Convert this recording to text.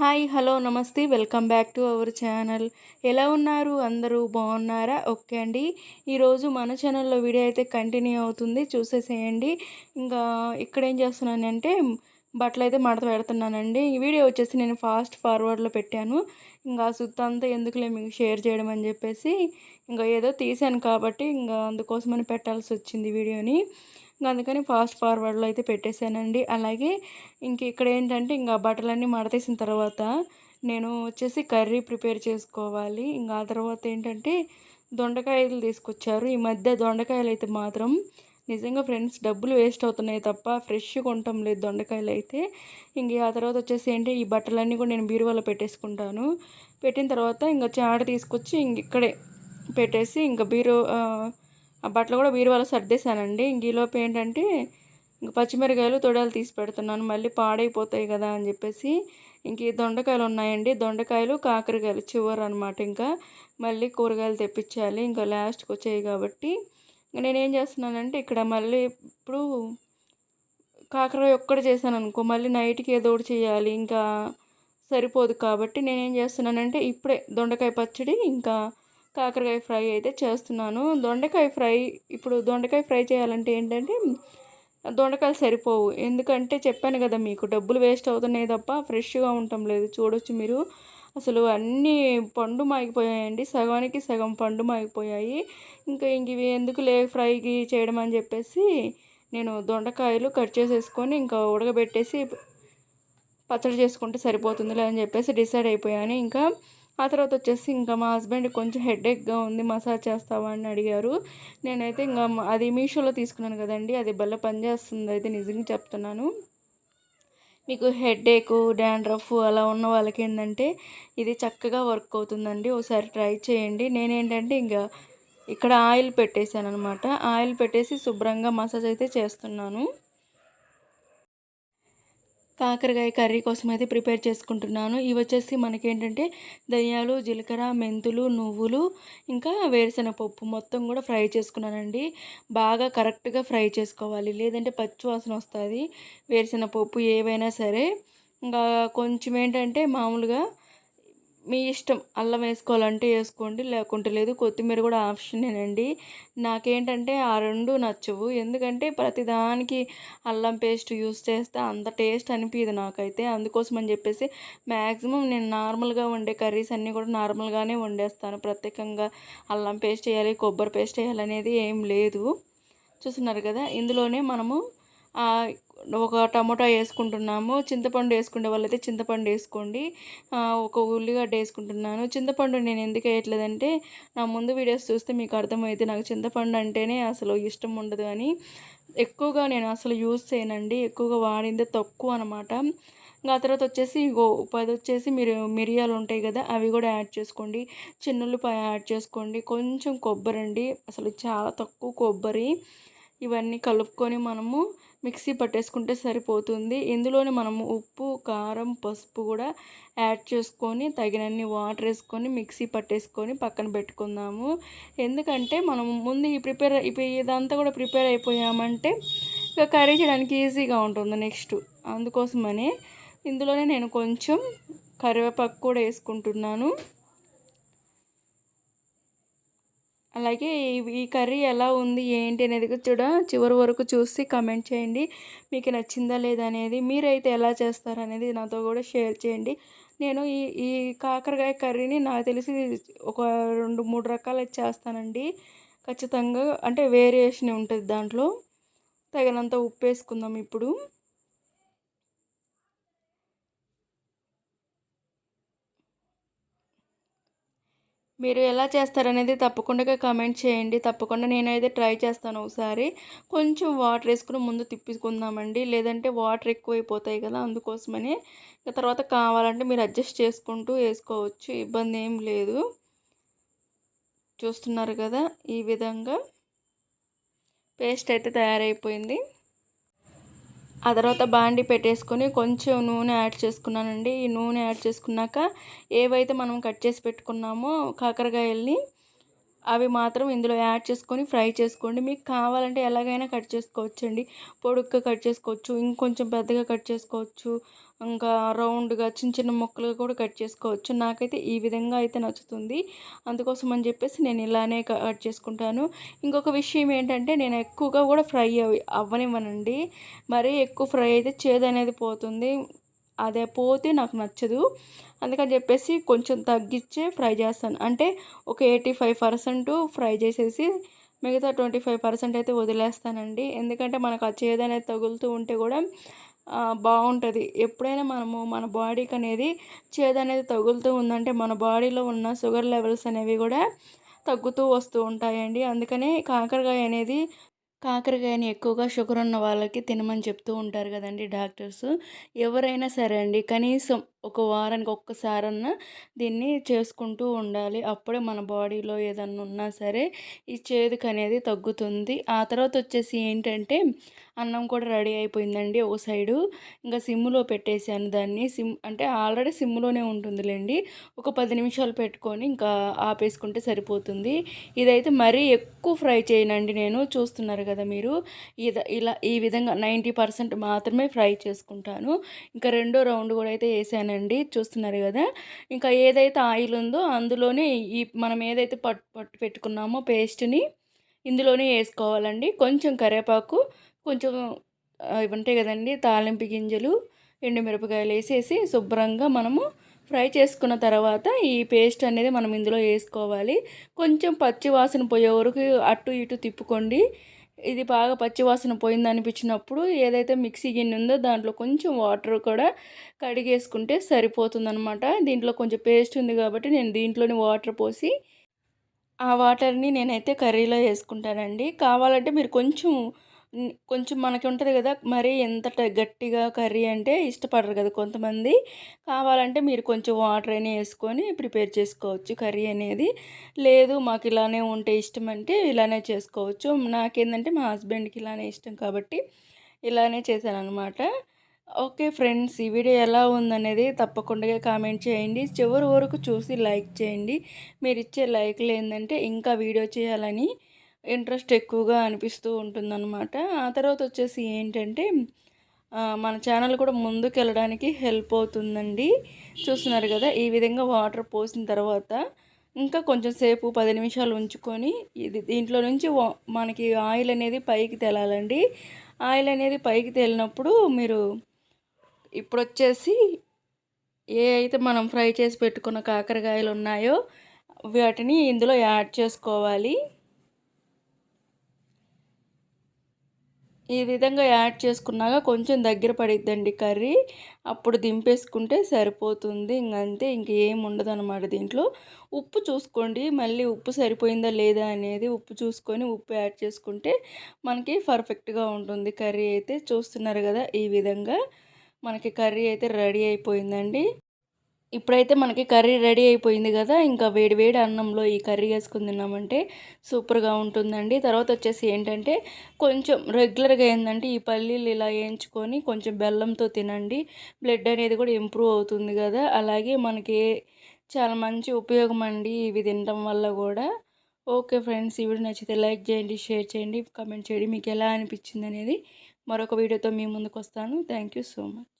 Hi hello నమస్తే. Welcome back to our channel. ఎలా ఉన్నారు? అందరూ బాగున్నారా? ఓకే అండి. ఈరోజు మన ఛానల్లో వీడియో అయితే కంటిన్యూ అవుతుంది. చూసేసేయండి. ఇంకా ఇక్కడ ఏం చేస్తున్నానంటే బట్టలు అయితే మడత పెడుతున్నానండి. ఈ వీడియో వచ్చేసి నేను ఫాస్ట్ ఫార్వర్డ్లో పెట్టాను. ఇంకా సుత్తంతా ఎందుకులే మీకు షేర్ చేయడం అని చెప్పేసి ఇంకా ఏదో తీసాను కాబట్టి ఇంకా అందుకోసమని పెట్టాల్సి వచ్చింది వీడియోని. అందుకని ఫాస్ట్ ఫార్వర్డ్లో అయితే పెట్టేశానండి. అలాగే ఇంక ఇక్కడ ఏంటంటే ఇంకా బట్టలన్నీ మడతేసిన తర్వాత నేను వచ్చేసి కర్రీ ప్రిపేర్ చేసుకోవాలి. ఇంకా ఆ తర్వాత ఏంటంటే దొండకాయలు తీసుకొచ్చారు. ఈ మధ్య దొండకాయలు అయితే మాత్రం నిజంగా ఫ్రెండ్స్ డబ్బులు వేస్ట్ అవుతున్నాయి తప్ప ఫ్రెష్గా ఉండటం లేదు దొండకాయలు అయితే. ఇంక ఆ తర్వాత వచ్చేసి ఏంటి ఈ బట్టలన్నీ కూడా నేను బీరువాలో పెట్టేసుకుంటాను. పెట్టిన తర్వాత ఇంకా చాడ తీసుకొచ్చి ఇంక ఇక్కడే పెట్టేసి ఇంకా బీరో ఆ బట్టలు కూడా బీరువాలో సర్దేశానండి. ఇంక ఈలోపు ఏంటంటే ఇంక పచ్చిమిరకాయలు తొడాలు తీసి పెడుతున్నాను. మళ్ళీ పాడైపోతాయి కదా అని చెప్పేసి ఇంక ఈ దొండకాయలు ఉన్నాయండి. దొండకాయలు కాకరకాయలు చివరి అనమాట ఇంకా. మళ్ళీ కూరగాయలు తెప్పించాలి. ఇంకా లాస్ట్కి వచ్చాయి కాబట్టి నేనేం చేస్తున్నానంటే ఇక్కడ మళ్ళీ ఇప్పుడు కాకరకాయ ఒక్కటి చేశాను అనుకో మళ్ళీ నైట్కి ఏదో ఒకటి చేయాలి. ఇంకా సరిపోదు కాబట్టి నేనేం చేస్తున్నానంటే ఇప్పుడే దొండకాయ పచ్చడి ఇంకా కాకరకాయ ఫ్రై అయితే చేస్తున్నాను. దొండకాయ ఫ్రై ఇప్పుడు దొండకాయ ఫ్రై చేయాలంటే ఏంటంటే దొండకాయలు సరిపోవు. ఎందుకంటే చెప్పాను కదా మీకు డబ్బులు వేస్ట్ అవుతున్నాయి తప్ప ఫ్రెష్గా ఉండటం లేదు. చూడొచ్చు మీరు. అసలు అన్నీ పండు మాగిపోయాయండి. సగానికి సగం పండు మాగిపోయాయి. ఇంకా ఇంక ఇవి ఎందుకు లే ఫ్రైకి చేయడం అని చెప్పేసి నేను దొండకాయలు కట్ చేసేసుకొని ఇంకా ఉడకబెట్టేసి పచ్చడి చేసుకుంటే సరిపోతుందిలే అని చెప్పేసి డిసైడ్ అయిపోయాను. ఇంకా ఆ తర్వాత వచ్చేసి ఇంకా మా హస్బెండ్ కొంచెం హెడేక్గా ఉంది మసాజ్ చేస్తావా అని అడిగారు. నేనైతే ఇంకా అది మీషోలో తీసుకున్నాను కదండి అది బల్ల పనిచేస్తుంది అయితే నిజంగా చెప్తున్నాను. మీకు హెడేక్ డాండ్రఫ్ అలా ఉన్న వాళ్ళకి ఏంటంటే ఇది చక్కగా వర్క్ అవుతుందండి. ఒకసారి ట్రై చేయండి. నేనేంటంటే ఇంకా ఇక్కడ ఆయిల్ పెట్టేశాను అనమాట ఆయిల్ పెట్టేసి శుభ్రంగా మసాజ్ అయితే చేస్తున్నాను. కాకరకాయ కర్రీ కోసం అయితే ప్రిపేర్ చేసుకుంటున్నాను. ఇవి వచ్చేసి మనకేంటంటే ధనియాలు జీలకర్ర మెంతులు నువ్వులు ఇంకా వేరుశెనగపప్పు మొత్తం కూడా ఫ్రై చేసుకున్నానండి. బాగా కరెక్ట్గా ఫ్రై చేసుకోవాలి. లేదంటే పచ్చి వాసన వస్తుంది. వేరుశెనగపప్పు ఏవైనా సరే. ఇంకా కొంచెం ఏంటంటే మామూలుగా మీ ఇష్టం. అల్లం వేసుకోవాలంటే వేసుకోండి. లేకుంటే లేదు కొత్తిమీర కూడా ఆప్షనేనండి నాకేంటంటే ఆ రెండు నచ్చవు. ఎందుకంటే ప్రతిదానికి అల్లం పేస్ట్ యూస్ చేస్తే అంత టేస్ట్ అనిపించదు నాకైతే. అందుకోసం అని చెప్పేసి మ్యాక్సిమం నేను నార్మల్గా వండే కర్రీస్ అన్నీ కూడా నార్మల్గానే వండేస్తాను. ప్రత్యేకంగా అల్లం పేస్ట్ వేయాలి కొబ్బరి పేస్ట్ వేయాలి అనేది ఏం లేదు. చూస్తున్నారు కదా? ఇందులోనే మనము ఒక టమోటా వేసుకుంటున్నాము చింతపండు వేసుకునే వాళ్ళైతే చింతపండు వేసుకోండి. ఒక ఉల్లిగడ్డ వేసుకుంటున్నాను. చింతపండు నేను ఎందుకు వేయట్లేదంటే నా ముందు వీడియోస్ చూస్తే మీకు అర్థమైతే నాకు చింతపండు అంటేనే అసలు ఇష్టం ఉండదు అని. ఎక్కువగా నేను అసలు యూజ్ చేయనండి. ఎక్కువగా వాడిందే తక్కువ అనమాట ఇంకా తర్వాత వచ్చేసి ఇంకో పది వచ్చేసి మీరు మిరియాలు ఉంటాయి కదా అవి కూడా యాడ్ చేసుకోండి. చిన్నుల్లిపాయ యాడ్ చేసుకోండి. కొంచెం కొబ్బరి అండి అసలు చాలా తక్కువ కొబ్బరి. ఇవన్నీ కలుపుకొని మనము మిక్సీ పట్టేసుకుంటే సరిపోతుంది. ఇందులోనే మనము ఉప్పు కారం పసుపు కూడా యాడ్ చేసుకొని తగినన్ని వాటర్ వేసుకొని మిక్సీ పట్టేసుకొని పక్కన పెట్టుకుందాము. ఎందుకంటే మనం ముందు ఈ ప్రిపేర్ ఇప్పుడు ఇదంతా కూడా ప్రిపేర్ అయిపోయామంటే ఇక కర్రీ చేయడానికి ఈజీగా ఉంటుంది నెక్స్ట్. అందుకోసమని ఇందులోనే నేను కొంచెం కరివేపాకు కూడా వేసుకుంటున్నాను. అలాగే ఈ కర్రీ ఎలా ఉంది ఏంటి అనేది చూడ చివరి వరకు చూసి కమెంట్ చేయండి. మీకు నచ్చిందా లేదా అనేది మీరైతే ఎలా చేస్తారు అనేది నాతో కూడా షేర్ చేయండి. నేను ఈ ఈ కాకరకాయ కర్రీని నాకు తెలిసి ఒక రెండు మూడు రకాలు చేస్తానండి. ఖచ్చితంగా అంటే వేరియేషన్ ఉంటుంది దాంట్లో. తగినంత ఉప్పు వేసుకుందాం ఇప్పుడు. మీరు ఎలా చేస్తారనేది తప్పకుండా కమెంట్ చేయండి. తప్పకుండా నేనైతే ట్రై చేస్తాను ఒకసారి. కొంచెం వాటర్ వేసుకుని ముందు తిప్పుకుందామండి. లేదంటే వాటర్ ఎక్కువైపోతాయి కదా అందుకోసమని. తర్వాత కావాలంటే మీరు అడ్జస్ట్ చేసుకుంటూ వేసుకోవచ్చు. ఇబ్బంది ఏం లేదు. చూస్తున్నారు కదా ఈ విధంగా. పేస్ట్ అయితే తయారైపోయింది. ఆ తర్వాత బాండి పెట్టేసుకొని కొంచెం నూనె యాడ్ చేసుకున్నానండి. ఈ నూనె యాడ్ చేసుకున్నాక ఏవైతే మనం కట్ చేసి పెట్టుకున్నామో కాకరకాయల్ని అవి మాత్రం ఇందులో యాడ్ చేసుకొని ఫ్రై చేసుకోండి. మీకు కావాలంటే ఎలాగైనా కట్ చేసుకోవచ్చండి. పొడుగ్గా కట్ చేసుకోవచ్చు ఇంకొంచెం పెద్దగా కట్ చేసుకోవచ్చు ఇంకా రౌండ్గా చిన్న చిన్న ముక్కలుగా కూడా కట్ చేసుకోవచ్చు. నాకైతే ఈ విధంగా అయితే నచ్చుతుంది. అందుకోసం అని చెప్పేసి నేను ఇలానే కట్ చేసుకుంటాను. ఇంకొక విషయం ఏంటంటే నేను ఎక్కువగా కూడా ఫ్రై అవ్వనివ్వనండి. మరీ ఎక్కువ ఫ్రై అయితే చేదు అనేది పోతుంది. అదే పోతే నాకు నచ్చదు. అందుకని చెప్పేసి కొంచెం తగ్గించే ఫ్రై చేస్తాను. అంటే ఒక ఎయిటీ ఫైవ్ పర్సెంట్ ఫ్రై చేసేసి మిగతా ట్వంటీ ఫైవ్ పర్సెంట్ అయితే వదిలేస్తానండి. ఎందుకంటే మనకు ఆ చేదు అనేది తగులుతూ ఉంటే కూడా బాగుంటుంది. ఎప్పుడైనా మనము మన బాడీకి అనేది చేదు అనేది తగులుతూ ఉందంటే మన బాడీలో ఉన్న షుగర్ లెవెల్స్ అనేవి కూడా తగ్గుతూ వస్తూ ఉంటాయండి. అందుకనే కాకరకాయ అనేది కాకరకాయని ఎక్కువగా షుగర్ ఉన్న వాళ్ళకి తినమని చెప్తూ ఉంటారు కదండి డాక్టర్స్. ఎవరైనా సరే అండి కనీసం ఒక వారానికి ఒక్కసారన్నా దీన్ని చేసుకుంటూ ఉండాలి. అప్పుడే మన బాడీలో ఏదన్నా ఉన్నా సరే ఈ చేదుకు అనేది తగ్గుతుంది. ఆ తర్వాత వచ్చేసి ఏంటంటే అన్నం కూడా రెడీ అయిపోయిందండి ఒక సైడు. ఇంకా సిమ్లో పెట్టేశాను దాన్ని. సిమ్ అంటే ఆల్రెడీ సిమ్లోనే ఉంటుందిలేండి. ఒక పది నిమిషాలు పెట్టుకొని ఇంకా ఆపేసుకుంటే సరిపోతుంది. ఇదైతే మరీ ఎక్కువ ఫ్రై చేయనండి నేను. చూస్తున్నారు కదా మీరు? ఇది ఇలా ఈ విధంగా నైంటీ పర్సెంట్ మాత్రమే ఫ్రై చేసుకుంటాను. ఇంకా రెండో రౌండ్ కూడా అయితే వేసానండి. చూస్తున్నారు కదా? ఇంకా ఏదైతే ఆయిల్ ఉందో అందులోనే ఈ మనం ఏదైతే పట్టు పట్టు పెట్టుకున్నామో పేస్ట్ని ఇందులోనే వేసుకోవాలండి. కొంచెం కరివేపాకు కొంచెం ఇవి ఉంటాయి కదండి తాలింపు గింజలు ఎండుమిరపకాయలు వేసేసి శుభ్రంగా మనము ఫ్రై చేసుకున్న తర్వాత ఈ పేస్ట్ అనేది మనం ఇందులో వేసుకోవాలి. కొంచెం పచ్చి వాసన పోయే వరకు అటు ఇటు తిప్పుకోండి. ఇది బాగా పచ్చివాసన పోయింది అనిపించినప్పుడు ఏదైతే మిక్సీ గిన్నె ఉందో దాంట్లో కొంచెం వాటర్ కూడా కడిగేసుకుంటే సరిపోతుందనమాట దీంట్లో కొంచెం పేస్ట్ ఉంది కాబట్టి నేను దీంట్లోని వాటర్ పోసి ఆ వాటర్ని నేనైతే కర్రీలో వేసుకుంటానండి. కావాలంటే మీరు కొంచెం కొంచెం మనకి ఉంటుంది కదా మరీ ఎంత గట్టిగా కర్రీ అంటే ఇష్టపడరు కదా కొంతమంది. కావాలంటే మీరు కొంచెం వాటర్ అయినా వేసుకొని ప్రిపేర్ చేసుకోవచ్చు కర్రీ అనేది. లేదు మాకు ఇలానే ఉంటే ఇష్టం అంటే ఇలానే చేసుకోవచ్చు. నాకేంటంటే మా హస్బెండ్కి ఇలానే ఇష్టం కాబట్టి ఇలానే చేశాను అనమాట ఓకే ఫ్రెండ్స్ ఈ వీడియో ఎలా ఉందనేది తప్పకుండా కామెంట్ చేయండి. చివరి వరకు చూసి లైక్ చేయండి. మీరు ఇచ్చే లైక్లు ఏంటంటే ఇంకా వీడియో చేయాలని ఇంట్రెస్ట్ ఎక్కువగా అనిపిస్తూ ఉంటుందన్నమాట. ఆ తర్వాత వచ్చేసి ఏంటంటే మన ఛానల్ కూడా ముందుకు వెళ్ళడానికి హెల్ప్ అవుతుందండి. చూస్తున్నారు కదా ఈ విధంగా వాటర్ పోసిన తర్వాత ఇంకా కొంచెం సేపు పది నిమిషాలు ఉంచుకొని ఇది దీంట్లో నుంచి మనకి ఆయిల్ అనేది పైకి తేలాలండి. ఆయిల్ అనేది పైకి తేలినప్పుడు మీరు ఇప్పుడు వచ్చేసి ఏ అయితే మనం ఫ్రై చేసి పెట్టుకున్న కాకరకాయలు ఉన్నాయో వాటిని ఇందులో యాడ్ చేసుకోవాలి. ఈ విధంగా యాడ్ చేసుకున్నాక కొంచెం దగ్గర పడిద్దండి కర్రీ. అప్పుడు దింపేసుకుంటే సరిపోతుంది. ఇంకంతే ఇంకేం ఉండదు అనమాట దీంట్లో. ఉప్పు చూసుకోండి. మళ్ళీ ఉప్పు సరిపోయిందా లేదా అనేది ఉప్పు చూసుకొని ఉప్పు యాడ్ చేసుకుంటే మనకి పర్ఫెక్ట్గా ఉంటుంది కర్రీ అయితే. చూస్తున్నారు కదా ఈ విధంగా మనకి కర్రీ అయితే రెడీ అయిపోయిందండి. ఇప్పుడైతే మనకి కర్రీ రెడీ అయిపోయింది కదా ఇంకా వేడి వేడి అన్నంలో ఈ కర్రీ వేసుకుని తిన్నామంటే సూపర్గా ఉంటుందండి. తర్వాత వచ్చేసి ఏంటంటే కొంచెం రెగ్యులర్గా ఏంటంటే ఈ పల్లీలు ఇలా వేయించుకొని కొంచెం బెల్లంతో తినండి. బ్లడ్ అనేది కూడా ఇంప్రూవ్ అవుతుంది కదా. అలాగే మనకి చాలా మంచి ఉపయోగం అండి ఇవి తినడం వల్ల కూడా. ఓకే ఫ్రెండ్స్ ఈ వీడియో నచ్చితే లైక్ చేయండి షేర్ చేయండి కమెంట్ చేయండి. మీకు ఎలా అనిపించింది అనేది మరొక వీడియోతో మీ ముందుకు వస్తాను. Thank so much.